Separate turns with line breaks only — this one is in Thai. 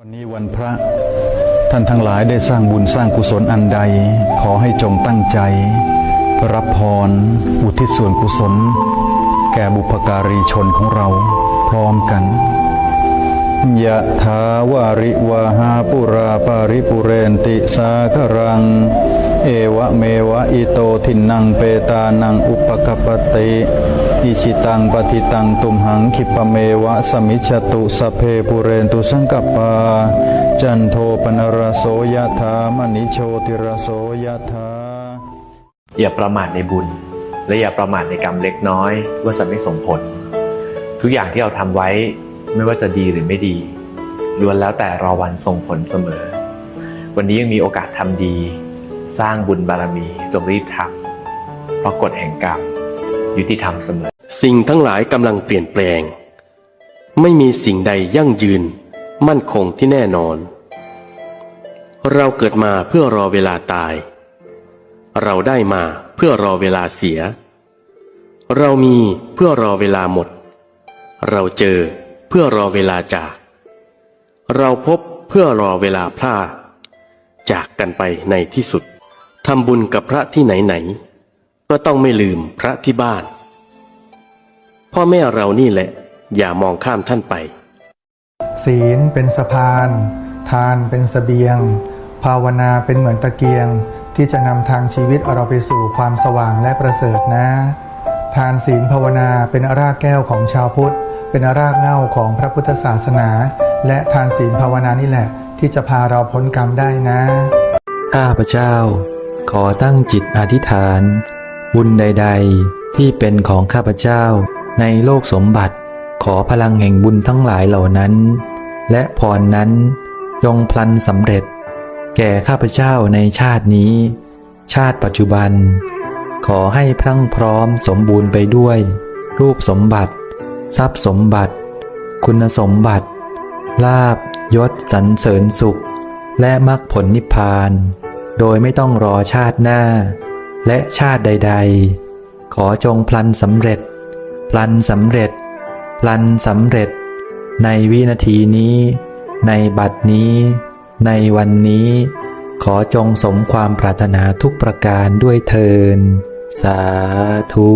วันนี้วันพระท่านทั้งหลายได้สร้างบุญสร้างกุศลอันใด ขอให้จงตั้งใจ รับพร อุทิศส่วนกุศล แก่บุพการีชนของเราพร้อมกันยะถาวาริวาหาปุราปาริปุเรนติสาคารัง เอวะเมวะอิโตทินังเปตานังอุปกปติอิชิตังปฏิตังตุมหังคิปะเมวะสมิจฉตุสเพปุเรนตุสังกปา จันโทปนรโสยะถามณิโชติรโสยะถา
อย่าประมาทในบุญ และอย่าประมาทในกรรมเล็กน้อยว่าจะไม่ส่งผล ทุกอย่างที่เราทำไว้ไม่ว่าจะดีหรือไม่ดีล้วนแล้วแต่รอวันส่งผลเสมอ วันนี้ยังมีโอกาสทำดี สร้างบุญบารมีจงรีบทำเพราะกฎแห่งกรรมยุติธรรมเสมอ
สิ่งทั้งหลายกำลังเปลี่ยนแปลง ไม่มีสิ่งใดยั่งยืน มั่นคงที่แน่นอน เราเกิดมาเพื่อรอเวลาตาย เราได้มาเพื่อรอเวลาเสีย เรามีเพื่อรอเวลาหมด เราเจอเพื่อรอเวลาจาก เราพบเพื่อรอเวลาพลาดจากกันไปในที่สุด ทำบุญกับพระที่ไหนๆก็ต้องไม่ลืมพระที่บ้าน พ่อแม่เรานี่แหละ อย่ามองข้ามท่านไป
ศีลเป็นสะพาน ทานเป็นสเสบียง ภาวนาเป็นเหมือนตะเกียง ที่จะนำทางชีวิตเราไปสู่ความสว่างและประเสริฐนะ ทานศีลภาวนาเป็นรากแก้วของชาวพุทธ เป็นรากเหง้าของพระพุทธศาสนา และทานศีลภาวนานี่แหละ ที่จะพาเราพ้นกรรมได้นะ
ข้าพเจ้า ขอตั้งจิตอธิษฐาน บุญใด ๆ ที่เป็นของข้าพเจ้าในโลกสมบัติ ขอพลังแห่งบุญทั้งหลายเหล่านั้น และพรนั้นจงพลันสำเร็จ แก่ข้าพเจ้าในชาตินี้ ชาติปัจจุบัน ขอให้พรั่งพร้อมสมบูรณ์ไปด้วย รูปสมบัติ ทรัพย์สมบัติ คุณสมบัติ ลาบยศสรรเสริญสุข และมรรคผลนิพพาน โดยไม่ต้องรอชาติหน้า และชาติใด ๆ ขอจงพลันสำเร็จ พลันสำเร็จ พลันสำเร็จ ในวินาทีนี้ ในบัดนี้ ในวันนี้ ขอจงสมความปรารถนาทุกประการด้วยเทิน สาธุ